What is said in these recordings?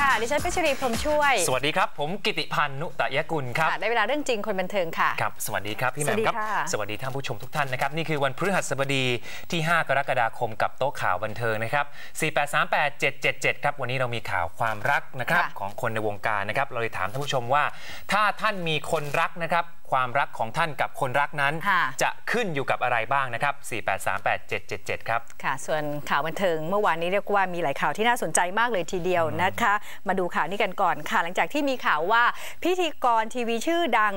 ค่ะ ดิฉันเพชรีพรหมช่วย สวัสดีครับ ผมกิติพันธ์นุตยกุลครับค่ะได้เวลาเรื่องจริงคนบันเทิงค่ะ ครับ สวัสดีครับ พี่แหม่มครับสวัสดีค่ะสวัสดีท่านผู้ชมทุกท่านนะครับ นี่คือวันพฤหัสบดีที่ 5 กรกฎาคมกับโต๊ะข่าวบันเทิงนะครับ 4838777 ครับ วันนี้เรามีข่าวความรักนะครับของคนในวงการนะครับ เราเลยถามท่านผู้ชมว่า ถ้าท่านมีคนรักนะครับ ความรักของท่านกับคนรักนั้นค่ะจะขึ้นอยู่กับอะไรบ้างนะครับ 4838777 ครับ ค่ะ ส่วนข่าวบันเทิงเมื่อวานนี้เรียกว่ามีหลายข่าวที่น่าสนใจมากเลยทีเดียวนะคะ มาดูข่าวนี้กันก่อนค่ะ หลังจากที่มีข่าวว่าพิธีกรทีวีชื่อดัง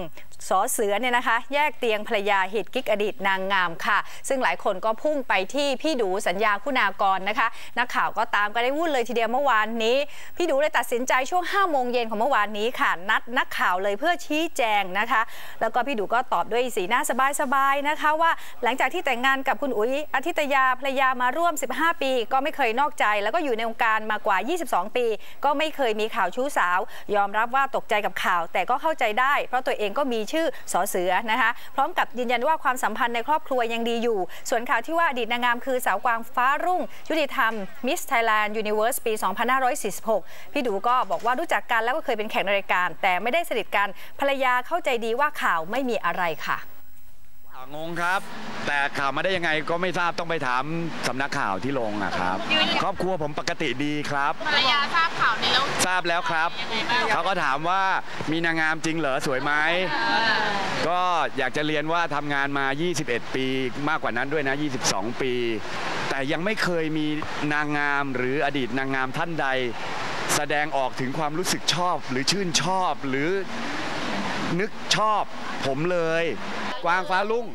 สอเสือเนี่ยนะคะ แยกเตียงภรรยาเหตุกิ๊กอดีตนางงามค่ะ ซึ่งหลายคนก็พุ่งไปที่พี่ดูสัญญาคุณากรนะคะ นักข่าวก็ตามก็ได้วุ่นเลยทีเดียวเมื่อวานนี้ พี่ดูเลยตัดสินใจช่วง5โมงเย็นของเมื่อวานนี้ค่ะ นัดนักข่าวเลยเพื่อชี้แจงนะคะแล้วก็พี่ดูก็ตอบด้วยสีหน้าสบายๆนะคะว่าหลังจากที่แต่งงานกับคุณอุ๋ยอาทิตยาภรรยามาร่วม 15 ปี ก็ไม่เคยนอกใจ แล้วก็อยู่ในวงการมากว่า 22 ปี ก็ไม่เคยมีข่าวชู้สาว ยอมรับว่าตกใจกับข่าว แต่ก็เข้าใจได้ เพราะตัวเองก็มีชื่อสอเสือนะคะ พร้อมกับยืนยันว่าความสัมพันธ์ในครอบครัวยังดีอยู่ ส่วนข่าวที่ว่าอดีตนางงามคือสาวกวางฟ้ารุ่ง ยุติธรรมมิสไทยแลนด์ยูนิเวอร์สปี 2546 พี่ดูก็บอกว่ารู้จักกันแล้วก็เคยเป็นแขกในรายการ แต่ไม่ได้สนิทกันภรรยาเข้าใจดีว่าข่าวไม่มีอะไรค่ะอ่างงครับ แต่ข่าวมาได้ยังไงก็ไม่ทราบต้องไปถามสำนักข่าวที่ลงอะครับ ครอบครัวผมปกติดีครับภรรยาทราบข่าวนี้แล้วทราบแล้วครับเขาก็ถามว่ามีนางงามจริงเหรอสวยไหมก็อยากจะเรียนว่าทำงานมา 21 ปี มากกว่านั้นด้วยนะ 22 ปี แต่ยังไม่เคยมีนางงามหรืออดีตนางงามท่านใด แสดงออกถึงความรู้สึกชอบหรือชื่นชอบหรือ นึกชอบผมเลย กวางฟ้าลุ่ง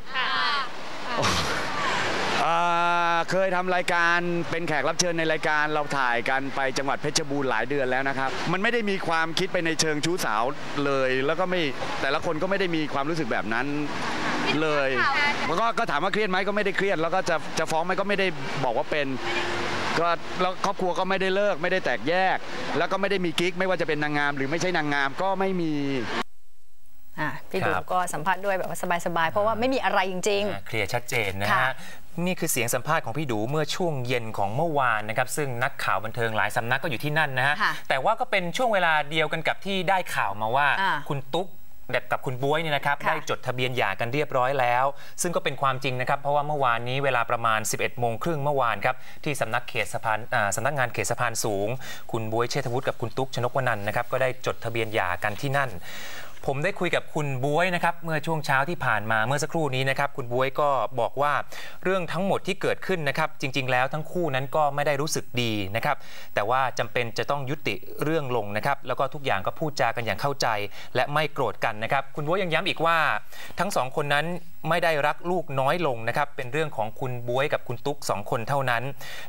เอ่อเคยทำรายการเป็นแขกรับเชิญในรายการเราถ่ายกันไปจังหวัดเพชรบูรณ์หลายเดือนแล้วนะครับ มันไม่ได้มีความคิดไปในเชิงชู้สาวเลย แล้วก็ไม่แต่ละคนก็ไม่ได้มีความรู้สึกแบบนั้นเลยแล้วก็ก็ถามว่าเครียดไหมก็ไม่ได้เครียด แล้วก็จะจะฟ้องไหมก็ไม่ได้บอกว่าเป็นก็แล้วครอบครัวก็ไม่ได้เลิกไม่ได้แตกแยก แล้วก็ไม่ได้มีกิ๊กไม่ว่าจะเป็นนางงาม หรือไม่ใช่นางงามก็ไม่มี อะพี่ดูครับก็สัมภาษณ์ด้วยแบบว่าสบายๆ เพราะว่าไม่มีอะไรจริงอ่าเคลียร์ชัดเจนนะค่ะฮะนี่คือเสียงสัมภาษณ์ของพี่ดูเมื่อช่วงเย็นของเมื่อวานนะครับ ซึ่งนักข่าวบันเทิงหลายสำนักก็อยู่ที่นั่นนะฮะค่ะแต่ว่าก็เป็นช่วงเวลาเดียวกันกับที่ได้ข่าวมาว่าอ่าคุณตุ๊กแบบกับคุณบ๊วยเนี่ยนะครับค่ะได้จดทะเบียนหย่ากันเรียบร้อยแล้ว ซึ่งก็เป็นความจริงนะครับ เพราะว่าเมื่อวานนี้เวลาประมาณ 11โมงครึ่งเมื่อวานครับที่สำนักเขตสะพานอ่าสำนักงานเขตสะพานสูง คุณบ๊วยเชษฐวุฒิกับคุณตุ๊กชนกวนันท์นะครับก็ได้จดทะเบียนหย่ากันที่นั่น ผมได้คุยกับคุณบวยนะครับเมื่อช่วงเช้าที่ผ่านมาเมื่อสักครู่นี้นะครับคุณบวยก็บอกว่าเรื่องทั้งหมดที่เกิดขึ้นนะครับ จริง ๆ แล้วทั้งคู่นั้นก็ไม่ได้รู้สึกดีนะครับ แต่ว่าจำเป็นจะต้องยุติเรื่องลงนะครับ แล้วก็ทุกอย่างก็พูดจากันอย่างเข้าใจ และไม่โกรธกันนะครับ คุณบวยยังย้ำอีกว่า ทั้งสองคนนั้น ไม่ได้รักลูกน้อยลงนะครับ เป็นเรื่องของคุณบวยกับคุณตุ๊กสองคนเท่านั้น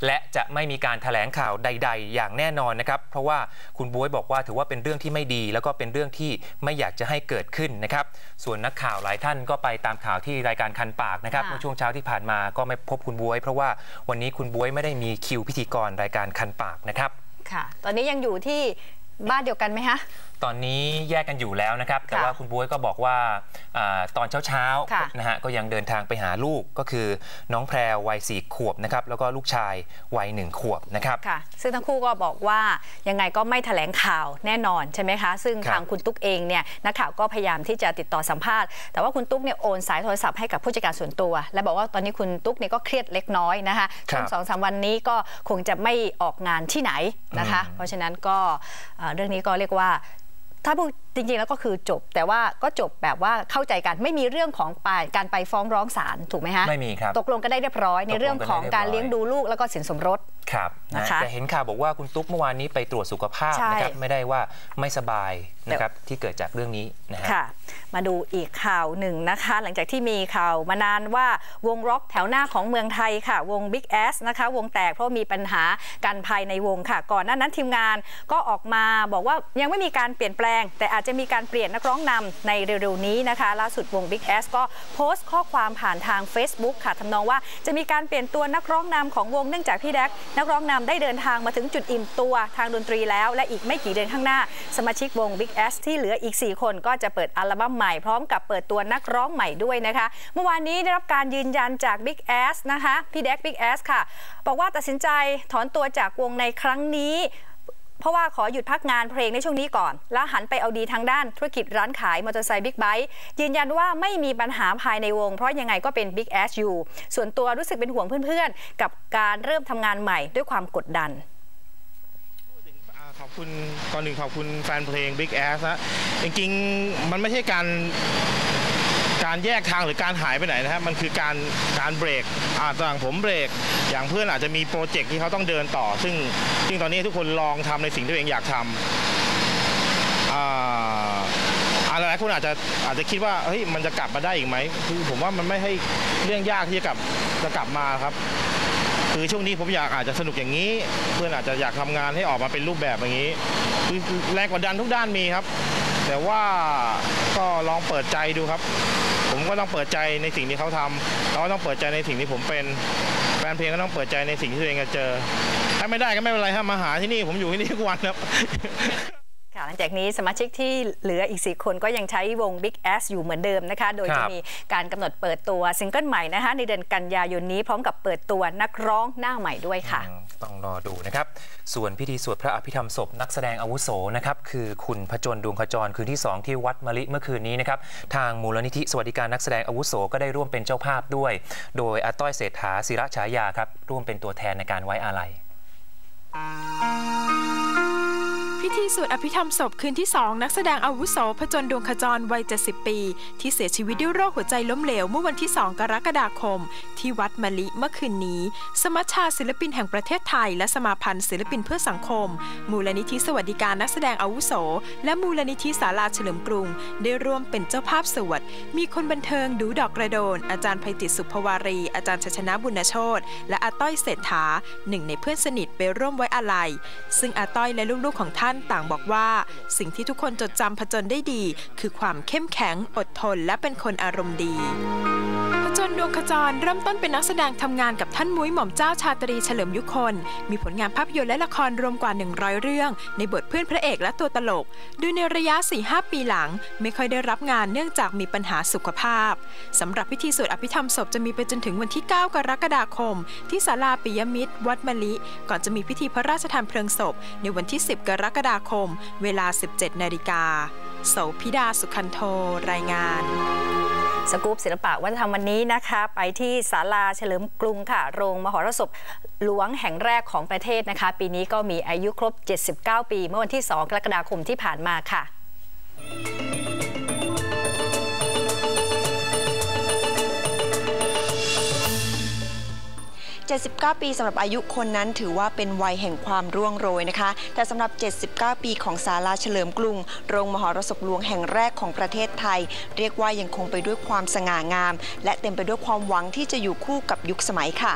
และจะไม่มีการแถลงข่าวใด ๆ อย่างแน่นอนนะครับ เพราะว่าคุณบวยบอกว่าถือว่าเป็นเรื่องที่ไม่ดี แล้วก็เป็นเรื่องที่ไม่อยากจะให้เกิดขึ้นนะครับ ส่วนนักข่าวหลายท่านก็ไปตามข่าวที่รายการคันปากนะครับค่ะเมื่อช่วงเช้าที่ผ่านมาก็ไม่พบคุณบวย เพราะว่าวันนี้คุณบวยไม่ได้มีคิวพิธีกรรายการคันปากนะครับๆค่ะ ตอนนี้ยังอยู่ที่บ้านเดียวกันไหมคะตอนนี้แยกกันอยู่แล้วนะครับ แต่ค่ะว่าคุณบวยก็บอกว่าอาตอนเช้าค่ะๆนะฮะก็ยังเดินทางไปหาลูกก็คือน้องแพรวัยสี่ขวบนะครับแล้วก็ลูกชายวัยหนึ่งขวบนะครับค่ะซึ่งทั้งคู่ก็บอกว่ายังไงก็ไม่แถลงข่าวแน่นอนใช่ไหมคะ ซึ่งครับทางคุณตุ๊กเองเนี่ยนักข่าวก็พยายามที่จะติดต่อสัมภาษณ์แต่ว่าคุณตุ๊กเนี่ยโอนสายโทรศัพท์ให้กับผู้จัดการส่วนตัว และบอกว่าตอนนี้คุณตุ๊กเนี่ยก็เครียดเล็กน้อยนะคะช่วงสองสามวันนี้ก็คงจะไม่ออกงานที่ไหนนะคะอืมเพราะฉะนั้นก็เอ่อเรื่องนี้ก็เรียกว่า ถ้าพูดจริงๆแล้วก็คือจบ แต่ว่าก็จบแบบว่าเข้าใจกันไม่มีเรื่องของปการไปฟ้องร้องศาลถูกไหมฮะไม่มีครับตกลงกันได้เรียบร้อย ในเรื่องของการตกลงกันได้เรียบร้อยเลี้ยงดูลูกแล้วก็สินสมรสครับนะคะแต่เห็นข่าวบอกว่าคุณตุ๊กเมื่อวานนี้ไปตรวจสุขภาพใช่นะครับไม่ได้ว่าไม่สบาย นะครับที่เกิดจากเรื่องนี้นะฮะค่ะมาดูอีกข่าวหนึ่งนะคะ หลังจากที่มีข่าวมานานว่าวงร็อกแถวหน้าของเมืองไทยค่ะ วง Big Ass นะคะ วงแตกเพราะมีปัญหากันภายในวงค่ะ ก่อนหน้านั้นทีมงานก็ออกมาบอกว่ายังไม่มีการเปลี่ยนแปลง แต่อาจจะมีการเปลี่ยนนักร้องนำในเร็วๆนี้นะคะ ล่าสุดวง Big Ass ก็โพสต์ข้อความผ่านทาง Facebook ค่ะทำนองว่าจะมีการเปลี่ยนตัวนักร้องนำของวงเนื่องจากพี่แดกนักร้องนำได้เดินทางมาถึงจุดอิ่มตัวทางดนตรีแล้ว และอีกไม่กี่เดือนข้างหน้าสมาชิกวง Big Ass ที่เหลืออีก 4 คนก็จะเปิดอัลบั้มใหม่พร้อมกับเปิดตัวนักร้องใหม่ด้วยนะคะ เมื่อวานนี้ได้รับการยืนยันจาก Big S นะคะ พี่แดก Big S ค่ะ บอกว่าตัดสินใจถอนตัวจากวงในครั้งนี้เพราะว่าขอหยุดพักงานเพลงในช่วงนี้ก่อน แล้วหันไปเอาดีทางด้านธุรกิจร้านขายมอเตอร์ไซค์บิ๊กไบค์ยืนยันว่าไม่มีปัญหาภายในวง เพราะยังไงก็เป็นบิ๊กแอสอยู่ส่วนตัวรู้สึกเป็นห่วงเพื่อนๆ กับการเริ่มทำงานใหม่ด้วยความกดดัน ขอบคุณก่อนหนึ่งขอบคุณแฟนเพลง Big Ass นะจริงๆมันไม่ใช่การการแยกทางหรือการหายไปไหนนะครับมันคือการการเบรกอ่าต่างผมเบรก อย่างเพื่อนอาจจะมีโปรเจกต์ที่เขาต้องเดินต่อ ซึ่งซึ่งตอนนี้ทุกคนลองทำในสิ่งที่ตัวเองอยากทำอ่าอ่าหลายคนอาจจะอาจจะคิดว่าเฮ้ยมันจะกลับมาได้อีกไหมคือผมว่ามันไม่ให้เรื่องยากที่จะกลับจะกลับมาครับ คือช่วงนี้ผมอยากอาจจะสนุกอย่างนี้ เพื่อนอาจจะอยากทำงานให้ออกมาเป็นรูปแบบอย่างนี้คือแรงกดดันทุกด้านมีครับ แต่ว่าก็ลองเปิดใจดูครับ ผมก็ต้องเปิดใจในสิ่งที่เขาทำเราก็ต้องเปิดใจในสิ่งที่ผมเป็นแฟนเพลงก็ต้องเปิดใจในสิ่งที่ตัวเองจะเจอ ถ้าไม่ได้ก็ไม่เป็นไรครับมาหาที่นี่ผมอยู่ที่นี่ทุกวันครับ ลังจากนี้สมาชิกที่เหลืออีก 4 คนก็ยังใช้วง Big Ass อยู่เหมือนเดิมนะคะ โดยครัจะบมีการกำหนดเปิดตัวซิงเกิลใหม่นะคะในเดือนกันยายนนี้พร้อมกับเปิดตัวนักร้องหน้าใหม่ด้วยค่ะอืมต้องรอดูนะครับ ส่วนพิธีสวดพระอภิธรรมศพนักแสดงอาวุโสนะครับคือคุณพจนดวงขจรคืนที่ 2 ที่วัดมะลิเมื่อคืนนี้นะครับทางมูลนิธิสวัสดิการนักแสดงอาวุโสก็ได้ร่วมเป็นเจ้าภาพด้วย โดยอาต้อยเศรษฐาศิระฉายาครับร่วมเป็นตัวแทนในการไว้อาลัย พิธีสวดอภิธรรมศพคืนที่ 2 นักแสดงอาวุโสพจนดวงขจรวัย 70 ปี ที่เสียชีวิตด้วยโรคหัวใจล้มเหลวเมื่อวันที่ 2 กรกฎาคม ที่วัดมะลิเมื่อคืนนี้ สมัชชาศิลปินแห่งประเทศไทย และสมาพันธ์ศิลปินเพื่อสังคม มูลนิธิสวัสดิการนักแสดงอาวุโส และมูลนิธิศาลาเฉลิมกรุง ได้ร่วมเป็นเจ้าภาพสวด มีคนบันเทิงดูดอกกระโดน อาจารย์ไพจิตสุภวารี อาจารย์ชัยชนะบุญโชตและอาต้อยเศรษฐาหนึ่งในเพื่อนสนิทไปร่วมไว้อาลัยซึ่งอาต้อยและลูกๆของท่านต่างบอกว่า สิ่งที่ทุกคนจดจำผจญได้ดี คือความเข้มแข็งอดทนและเป็นคนอารมณ์ดี จญดวงขจรเริ่มต้นเป็นนักแสดงทำงานกับท่านมุ้ยหม่อมเจ้าชาตรีเฉลิมยุคน มีผลงานภาพยนตร์และละครรวมกว่า 100 เรื่อง ในบทเพื่อนพระเอกและตัวตลก โดยในระยะ 4-5 ปีหลัง ไม่ค่อยได้รับงานเนื่องจากมีปัญหาสุขภาพสำหรับพิธีสวดอภิธรรมศพจะมีไปจนถึงวันที่ 9 กรกฎาคม ที่ศาลาปิยมิตร วัดมะลิ ก่อนจะมีพิธีพระราชทานเพลิงศพ ในวันที่ 10 กรกฎาคม เวลา 17 นาฬิกา โสพิดาสุขันโทรายงานสกู๊ปศิลปะวัฒนธรรมวันนี้นะคะ ไปที่ศาลาเฉลิมกรุงค่ะ โรงมหรสพหลวงแห่งแรกของประเทศนะคะ ปีนี้ก็มีอายุครบ 79 ปี เมื่อวันที่ 2 กรกฎาคมที่ผ่านมาค่ะ 79 ปีสำหรับอายุคนนั้นถือว่าเป็นวัยแห่งความร่วงโรยนะคะ แต่สำหรับ 79 ปีของศาลาเฉลิมกรุง โรงมหรสพหลวงแห่งแรกของประเทศไทย เรียกว่ายังคงไปด้วยความสง่างาม และเต็มไปด้วยความหวังที่จะอยู่คู่กับยุคสมัยค่ะ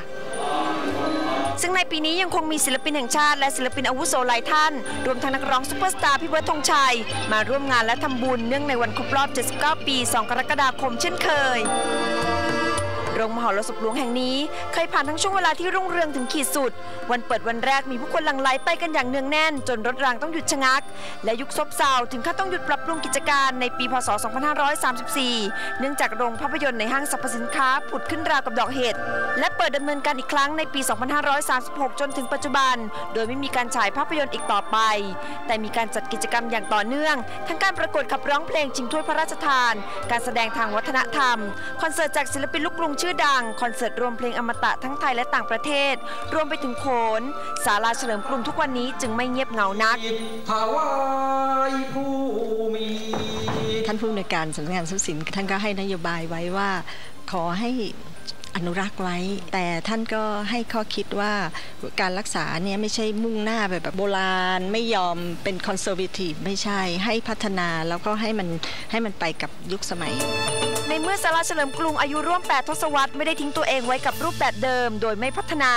ซึ่งในปีนี้ยังคงมีศิลปินแห่งชาติและศิลปินอาวุโสหลายท่าน รวมทั้งนักร้องซุปเปอร์สตาร์พี่เบิร์ดธงชัย มาร่วมงานและทำบุญเนื่องในวันครบรอบ 79 ปี 2 กรกฎาคมเช่นเคย โรงมหรสพหลวงแห่งนี้เคยผ่านทั้งช่วงเวลาที่รุ่งเรืองถึงขีดสุด วันเปิดวันแรกมีผู้คนหลั่งไหลไปกันอย่างเนืองแน่น จนรถรางต้องหยุดชะงัก และยุคซบเซาถึงขั้นต้องหยุดปรับปรุงกิจการในปีพศ 2534 เนื่องจากโรงภาพยนตร์ในห้างสรรพสินค้าผุดขึ้นราวกับดอกเห็ดและเปิดดำเนินการอีกครั้งในปี 2536 จนถึงปัจจุบัน โดยไม่มีการฉายภาพยนตร์อีกต่อไป แต่มีการจัดกิจกรรมอย่างต่อเนื่อง ทั้งการประกวดขับร้องเพลงชิงถ้วยพระราชทาน การแสดงทางวัฒนธรรม คอนเสิร์ตจากศิลปินลูกกรุงชื่อดัง คอนเสิร์ตรวมเพลงอมตะทั้งไทยและต่างประเทศ รวมไปถึงโขนศาลาเฉลิมกรุงทุกวันนี้จึงไม่เงียบเหงานักถวายผู้มีท่านผู้อำนวยการสำนักงานทรัพย์สินท่านก็ให้นโยบายไว้ว่าขอให้อนุรักษ์ไว้ แต่ท่านก็ให้ข้อคิดว่าการรักษาเนี่ยไม่ใช่มุ่งหน้าไปแบบโบราณ ไม่ยอมเป็นคอนเซอร์ t ทีฟไม่ใช่ให้พัฒนาแล้วก็ให้มันให้มันไปกับยุคสมัย ในเมื่อศาลาเฉลิมกรุงอายุร่วม 8 ทศวรรษไม่ได้ทิ้งตัวเองไว้กับรูปแบบเดิม โดยไม่พัฒนา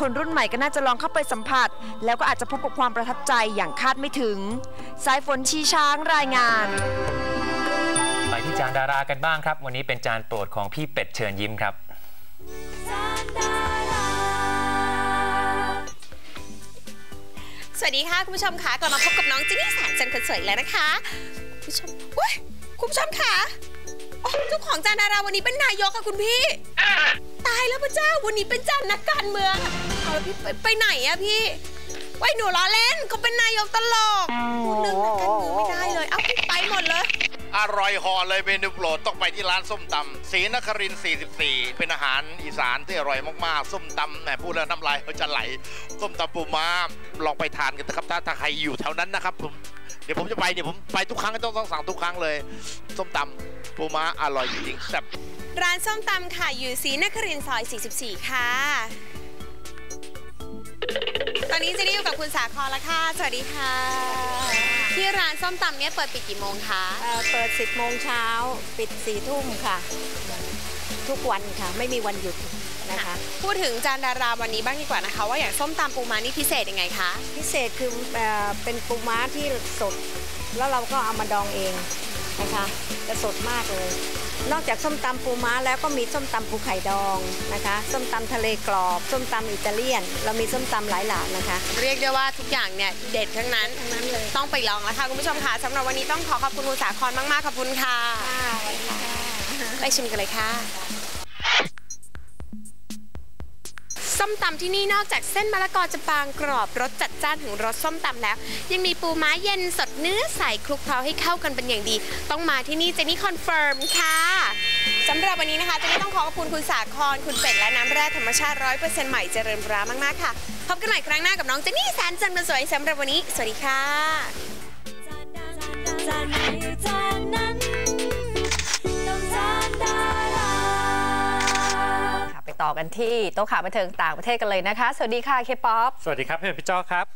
คนรุ่นใหม่ก็น่าจะลองเข้าไปสัมผัส แล้วก็อาจจะพบกับความประทับใจอย่างคาดไม่ถึง สายฝนชีช้างรายงานไปที่จานดารากันบ้างครับ วันนี้เป็นจานโปรดของพี่เป็ดเชิญยิ้มครับสวัสดีค่ะคุณผู้ชมค่ะกลับมาพบกับน้องจินนี่แสนจันทร์คนสวยอีกแล้วนะคะ คุณผู้ชมเว้ยคุณผู้ชมค่ะโอ้ เจ้าของจานดาราวันนี้เป็นนายกค่ะคุณพี่ตายแล้วพระเจ้าวันนี้เป็นจานนักการเมืองอะเอาแล้วพี่ไปไปไหนอะพี่ไว้ยหนูล้อเล่นเขาเป็นนายกตลกพูดเรื่องนักการเมืองไม่ได้เลย เอาไปหมดเลย อร่อยห่อเลยเมนูโปรดต้องไปที่ร้านส้มตำศรีนครินทร์44 เป็นอาหารอีสานที่อร่อยมากๆ ส้มตำแหมพูดแล้วน้ำลายเขาจะไหล ส้มตำปูม้าลองไปทานกันนะครับ ถ้าถ้าใครอยู่แถวนั้นนะครับผมเดี๋ยวผมจะไปเดี๋ยวผมไปทุกครั้งต้องต้องสั่งทุกครั้งเลย ส้มตำปูม้าอร่อยจริงๆแซ่บร้านส้มตำค่ะอยู่ศรีนครินทร์ซอย 44 ค่ะ ตอนนี้เจะได้อยู่กับคุณสาครแล้วค่ะ สวัสดีค่ะ ที่ร้านส้มตำเนี่ยเปิดปิดกี่โมงคะเอ่อเปิด 10 โมงเช้า ปิด 4 ทุ่มค่ะ ทุกวันค่ะ ไม่มีวันหยุดนะคะ พูดถึงจานดาราวันนี้บ้างดีกว่านะคะ ว่าอย่างส้มตำปูม้านี่พิเศษยังไงคะ พิเศษคือเอ่อเป็นปูม้าที่สด แล้วเราก็เอามาดองเองนะคะ จะสดมากเลย นอกจากส้มตำปูม้าแล้วก็มีส้มตำปูไข่ดองนะคะ ส้มตำทะเลกรอบ ส้มตำอิตาเลียน เรามีส้มตำหลายหลากนะคะ เรียกได้ว่าทุกอย่างเนี่ยเด็ดทั้งนั้นทั้งนั้นเลยต้องไปลองแล้วค่ะคุณผู้ชมค่ะสำหรับวันนี้ต้องขอขอบคุณคุณสาครมากๆขอบคุณค่ะ ไปชิมกันเลยค่ะ มตำที่นี่นอกจากเส้นมะละกอจะบางกรอบรสจัดจ้านถึงรสส้มตำแล้ว ยังมีปูม้าเย็นสดเนื้อใสคลุกเคล้าให้เข้ากันเป็นอย่างดี ต้องมาที่นี่เจนี่คอนเฟิร์มค่ะสำหรับวันนี้นะคะเจนี่ต้องขอขอบคุณคุณสาครคุณเป็ดและน้ำแร่ธรรมชาติร้อยเปอร์เซ็นต์ใหม่เจริญบุรามากๆค่ะพบกันใหม่ครั้งหน้ากับน้องเจนี่แสนจันทร์คนสวยสำหรับวันนี้ สวัสดีค่ะ ต่อกันที่โต๊ะข่าวบันเทิงต่างประเทศกันเลยนะคะ สวัสดีค่ะเคป๊อปสวัสดีครับพี่พี่จ้อครับ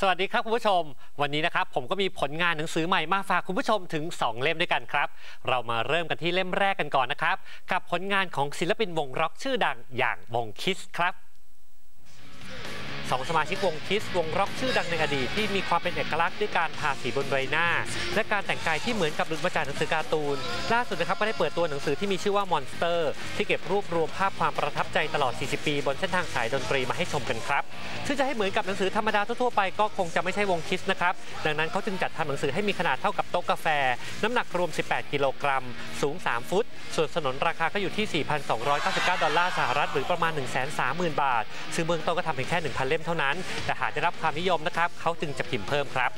สวัสดีครับคุณผู้ชม วันนี้นะครับผมก็มีผลงานหนังสือใหม่มาฝากคุณผู้ชมถึง 2 เล่มด้วยกันครับ เรามาเริ่มกันที่เล่มแรกกันก่อนนะครับ กับผลงานของศิลปินวงร็อกชื่อดังอย่างวงคิสครับ สองสมาชิกวงคิสวงร็อกชื่อดังในอดีตที่มีความเป็นเอกลักษณ์ด้วยการทาสีบนใบหน้า และการแต่งกายที่เหมือนกับหลุดมาจากหนังสือการ์ตูน ล่าสุดนะครับก็ได้เปิดตัวหนังสือที่มีชื่อว่า Monster ที่เก็บรวบรวมภาพความประทับใจตลอด 40 ปี บนเส้นทางสายดนตรีมาให้ชมกันครับซึ่งจะให้เหมือนกับหนังสือธรรมดาทั่วๆไปก็คงจะไม่ใช่วงคิสนะครับดังนั้นเขาจึงจัดทำหนังสือให้มีขนาดเท่ากับโต๊ะกาแฟ น้ำหนักรวม 18 กิโลกรัม สูง 3 ฟุต ส่วนสนนราคาก็อยู่ที่ 4,299 ดอลลาร์สหรัฐหรือประมาณ 130,000 บาท ซึ่งเบื้องต้นก็ทำเพียงแค่ 1,000 เล่มเท่านั้น แต่หากได้รับความนิยมนะครับเขาจึงจะพิมพ์เพิ่มครับ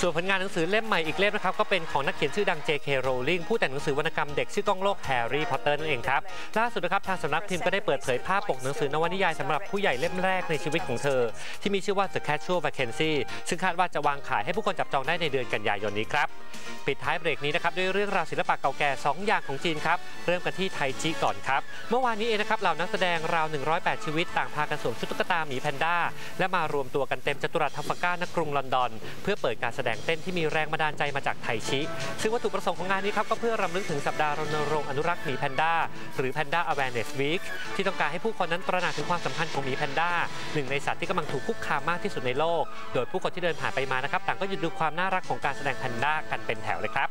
ส่วนผลงานหนังสือเล่มใหม่อีกเล่มนะครับก็เป็นของนักเขียนชื่อดัง J.K. Rowling ผู้แต่งหนังสือวรรณกรรมเด็กชื่อกล้องโลกแฮร์รี่พอตเตอร์นั่นเองครับล่าสุดนะครับทางสำนักพิมพ์ก็ได้เปิดเผยภาพปกหนังสือนวนิยายสำหรับผู้ใหญ่เล่มแรกในชีวิตของเธอ ที่มีชื่อว่า The Casual Vacancy ซึ่งคาดว่าจะวางขายให้ผู้คนจับจองได้ในเดือนกันยายนนี้ครับปิดท้ายเบรกนี้นะครับด้วยเรื่องราวศิลปะเก่าแก่ 2 อย่างของจีนครับเริ่มกันที่ไทจิก่อนครับเมื่อวานนี้เองนะครับเหล่านักแสดงราว 108 ชีวิตต่างพากันสวมชุดตุ๊กตาหมีแพนด้าและมารวมตัวกันเต็มจัตุรัสทัฟฟาก้าณกรุงลอนดอน เพื่อเปิดการแสดงเต้นที่มีแรงบันดาลใจมาจากไทชิซึ่งวัตถุประสงค์ของงานนี้ครับก็เพื่อรำลึกถึงสัปดาห์รณรงค์อนุรักษ์หมีแพนด้าหรือ Panda Awareness Week ที่ต้องการให้ผู้คนนั้นตระหนักถึงความสำคัญของหมีแพนด้าหนึ่งในสัตว์ที่กำลังถูกคุกคามมากที่สุดในโลก โดยผู้คนที่เดินผ่านไปมานะครับต่างก็หยุดดูความน่ารักของการแสดงแพนด้ากันเป็นแถวเลยครับ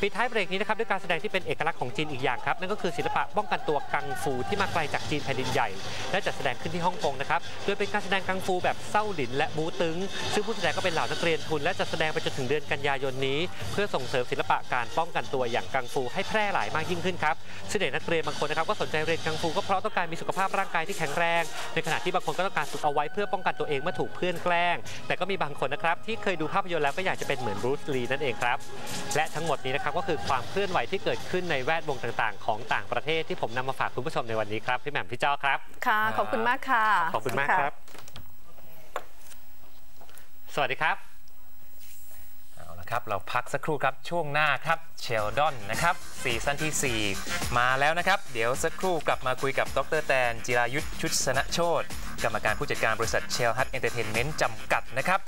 ปิดท้ายเบรกนี้นะครับด้วยการแสดงที่เป็นเอกลักษณ์ของจีนอีกอย่างครับนั่นก็คือศิลปะป้องกันตัวกังฟูที่มาไกลจากจีนแผ่นดินใหญ่ และจัดแสดงขึ้นที่ฮ่องกงนะครับโดยเป็นการแสดงกังฟูแบบเศร้าหลินและบูตึง ซึ่งผู้แสดงก็เป็นเหล่านักเรียนทุนและจะแสดงไปจนถึงเดือนกันยายนนี้ เพื่อส่งเสริมศิลปะการป้องกันตัวอย่างกังฟูให้แพร่หลายมากยิ่งขึ้นครับซึ่งเด็กนักเรียนบางคนนะครับก็สนใจเรียนกังฟูก็เพราะต้องการมีสุขภาพร่างกายที่แข็งแรง ในขณะที่บางคนก็ต้องการฝึกเอาไว้เพื่อป้องกันตัวเองเมื่อถูกเพื่อนแกล้ง แต่ก็มีบางคนนะครับที่เคยดูภาพยนตร์แล้วก็อยากจะเป็นเหมือนบรูซลีนั่นเองครับและทั้งหมดนี้นะครับก็คือความเคลื่อนไหวที่เกิดขึ้นในแวดวงต่างๆ ของต่างประเทศที่ผมนำมาฝากคุณผู้ชมในวันนี้ครับพี่แหม่มพี่จ้อครับค่ะขอบคุณมากค่ะขอบคุณมากครับ สวัสดีครับเอา ละครับ เราพักสักครู่ครับช่วงหน้าครับเชลดอนนะครับซีซั่นที่ 4 มาแล้วนะครับ เดี๋ยวสักครู่กลับมาคุยกับดรแตน จิรายุทธชุดสนโชตกรรมการผู้จัดการบริษัทเชลฮัตเอนเตอร์เทนเมนต์จำกัดนะครับ